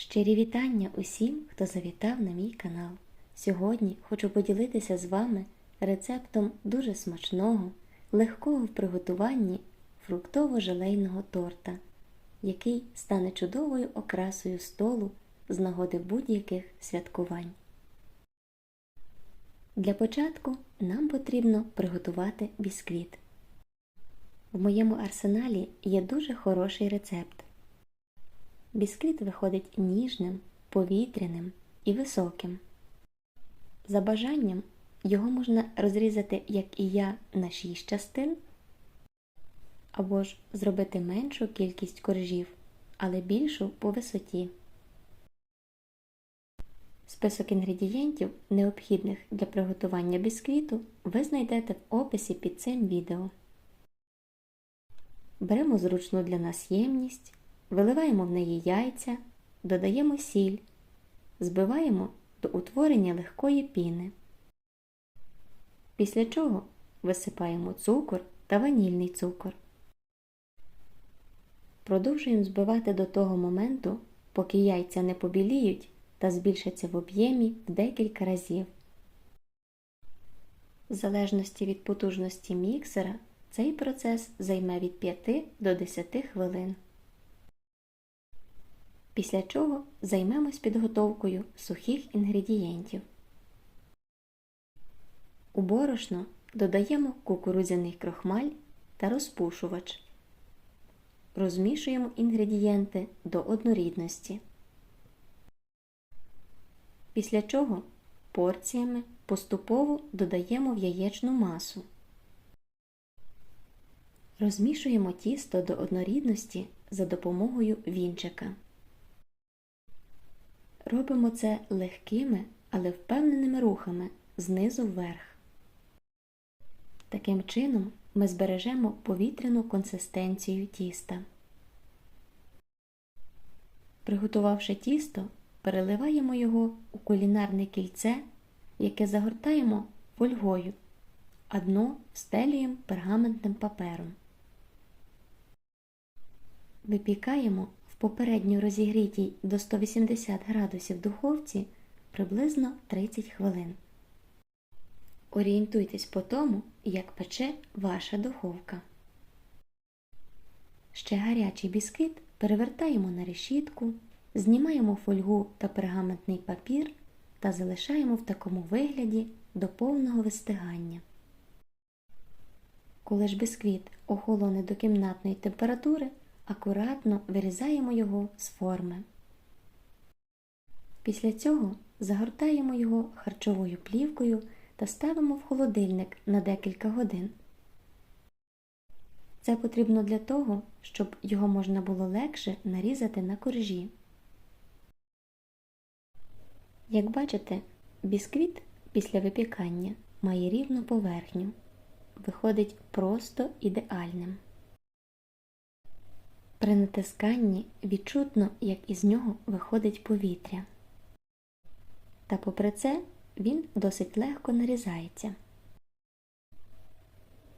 Щирі вітання усім, хто завітав на мій канал. Сьогодні хочу поділитися з вами рецептом дуже смачного, легкого в приготуванні фруктово-желейного торта, який стане чудовою окрасою столу з нагоди будь-яких святкувань. Для початку нам потрібно приготувати бісквіт. В моєму арсеналі є дуже хороший рецепт. Бісквіт виходить ніжним, повітряним і високим. За бажанням його можна розрізати, як і я, на 6 частин, або ж зробити меншу кількість коржів, але більшу по висоті. Список інгредієнтів, необхідних для приготування бісквіту, ви знайдете в описі під цим відео. Беремо зручну для нас ємність, виливаємо в неї яйця, додаємо сіль, збиваємо до утворення легкої піни. Після чого висипаємо цукор та ванільний цукор. Продовжуємо збивати до того моменту, поки яйця не побіліють та збільшаться в об'ємі в декілька разів. В залежності від потужності міксера цей процес займе від 5 до 10 хвилин. Після чого займемось підготовкою сухих інгредієнтів. У борошно додаємо кукурудзяний крохмаль та розпушувач. Розмішуємо інгредієнти до однорідності. Після чого порціями поступово додаємо в яєчну масу. Розмішуємо тісто до однорідності за допомогою вінчика. Робимо це легкими, але впевненими рухами знизу вверх. Таким чином ми збережемо повітряну консистенцію тіста. Приготувавши тісто, переливаємо його у кулінарне кільце, яке загортаємо фольгою, а дно встелюємо пергаментним папером. Випікаємо попередньо розігрітій до 180 градусів духовці приблизно 30 хвилин. Орієнтуйтесь по тому, як пече ваша духовка. Ще гарячий бісквіт перевертаємо на решітку, знімаємо фольгу та пергаментний папір та залишаємо в такому вигляді до повного вистигання. Коли ж бісквіт охолоне до кімнатної температури, акуратно вирізаємо його з форми. Після цього загортаємо його харчовою плівкою та ставимо в холодильник на декілька годин. Це потрібно для того, щоб його можна було легше нарізати на коржі. Як бачите, бісквіт після випікання має рівну поверхню, виходить просто ідеальним. При натисканні відчутно, як із нього виходить повітря. Та попри це він досить легко нарізається.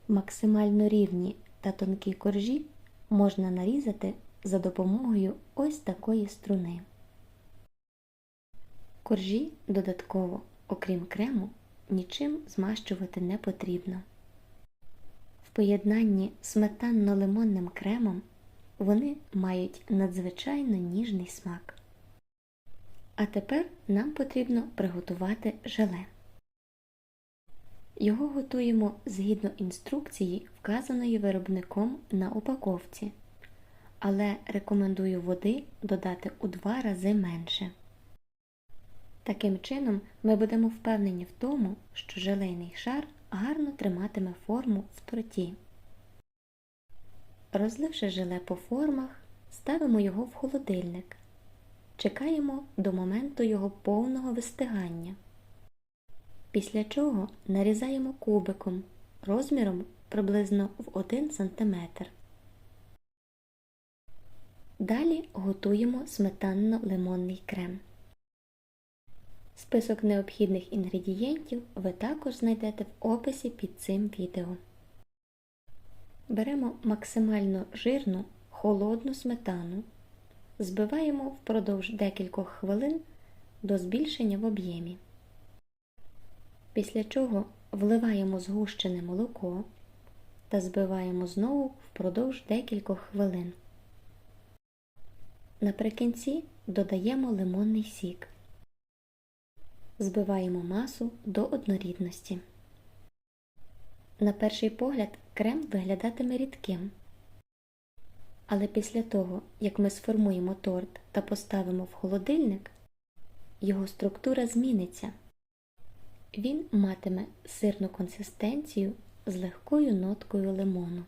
Максимально рівні та тонкі коржі можна нарізати за допомогою ось такої струни. Коржі додатково, окрім крему, нічим змащувати не потрібно. В поєднанні з сметанно-лимонним кремом вони мають надзвичайно ніжний смак. А тепер нам потрібно приготувати желе. Його готуємо згідно інструкції, вказаної виробником на упаковці, але рекомендую води додати у два рази менше. Таким чином ми будемо впевнені в тому, що желейний шар гарно триматиме форму в торті. Розливши желе по формах, ставимо його в холодильник. Чекаємо до моменту його повного вистигання. Після чого нарізаємо кубиком розміром приблизно в 1 см. Далі готуємо сметанно-лимонний крем. Список необхідних інгредієнтів ви також знайдете в описі під цим відео. Беремо максимально жирну холодну сметану, збиваємо впродовж декількох хвилин до збільшення в об'ємі. Після чого вливаємо згущене молоко та збиваємо знову впродовж декількох хвилин. Наприкінці додаємо лимонний сік. Збиваємо масу до однорідності. На перший погляд крем виглядатиме рідким. Але після того, як ми сформуємо торт та поставимо в холодильник, його структура зміниться. Він матиме сирну консистенцію з легкою ноткою лимону.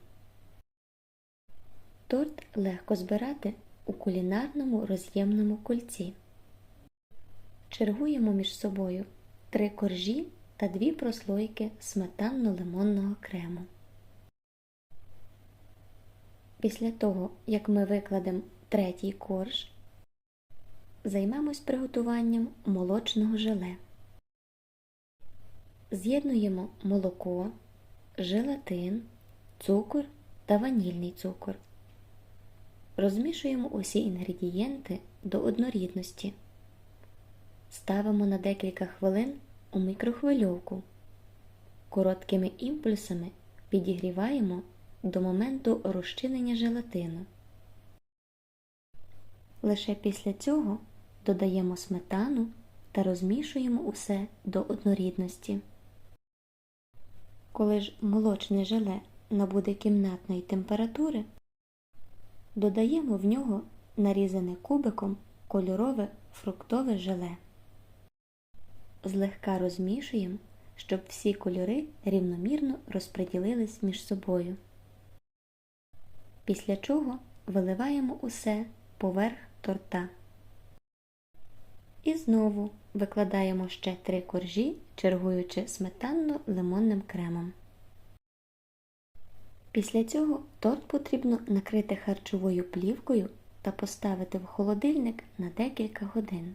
Торт легко збирати у кулінарному роз'ємному кульці. Чергуємо між собою три коржі та дві прослойки сметанно-лимонного крему. Після того, як ми викладемо третій корж, займемось приготуванням молочного желе. З'єднуємо молоко, желатин, цукор та ванільний цукор. Розмішуємо усі інгредієнти до однорідності. Ставимо на декілька хвилин у мікрохвильовку. Короткими імпульсами підігріваємо до моменту розчинення желатину. Лише після цього додаємо сметану та розмішуємо усе до однорідності. Коли ж молочне желе набуде кімнатної температури, додаємо в нього нарізане кубиком кольорове фруктове желе. Злегка розмішуємо, щоб всі кольори рівномірно розподілились між собою. Після чого виливаємо усе поверх торта. І знову викладаємо ще три коржі, чергуючи сметанно-лимонним кремом. Після цього торт потрібно накрити харчовою плівкою та поставити в холодильник на декілька годин.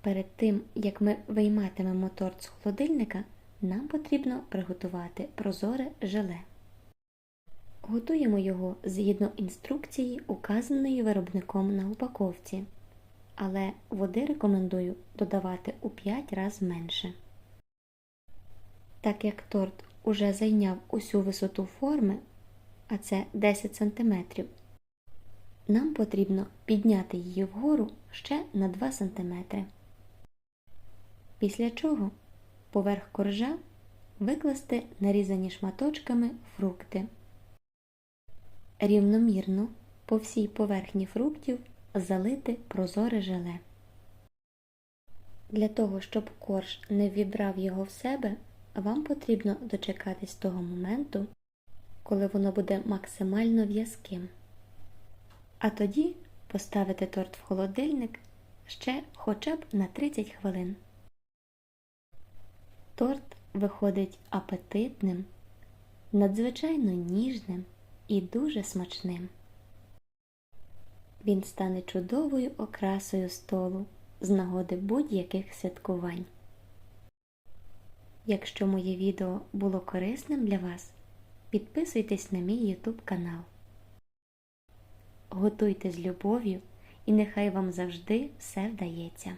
Перед тим, як ми вийматимемо торт з холодильника, нам потрібно приготувати прозоре желе. Готуємо його згідно інструкції, указаної виробником на упаковці, але води рекомендую додавати у 5 разів менше. Так як торт уже зайняв усю висоту форми, а це 10 см, нам потрібно підняти її вгору ще на 2 см. Після чого поверх коржа викласти нарізані шматочками фрукти. Рівномірно по всій поверхні фруктів залити прозоре желе. Для того, щоб корж не вібрав його в себе, вам потрібно дочекатись того моменту, коли воно буде максимально в'язким. А тоді поставити торт в холодильник ще хоча б на 30 хвилин. Торт виходить апетитним, надзвичайно ніжним і дуже смачним. Він стане чудовою окрасою столу з нагоди будь-яких святкувань. Якщо моє відео було корисним для вас, підписуйтесь на мій YouTube канал. Готуйте з любов'ю і нехай вам завжди все вдається.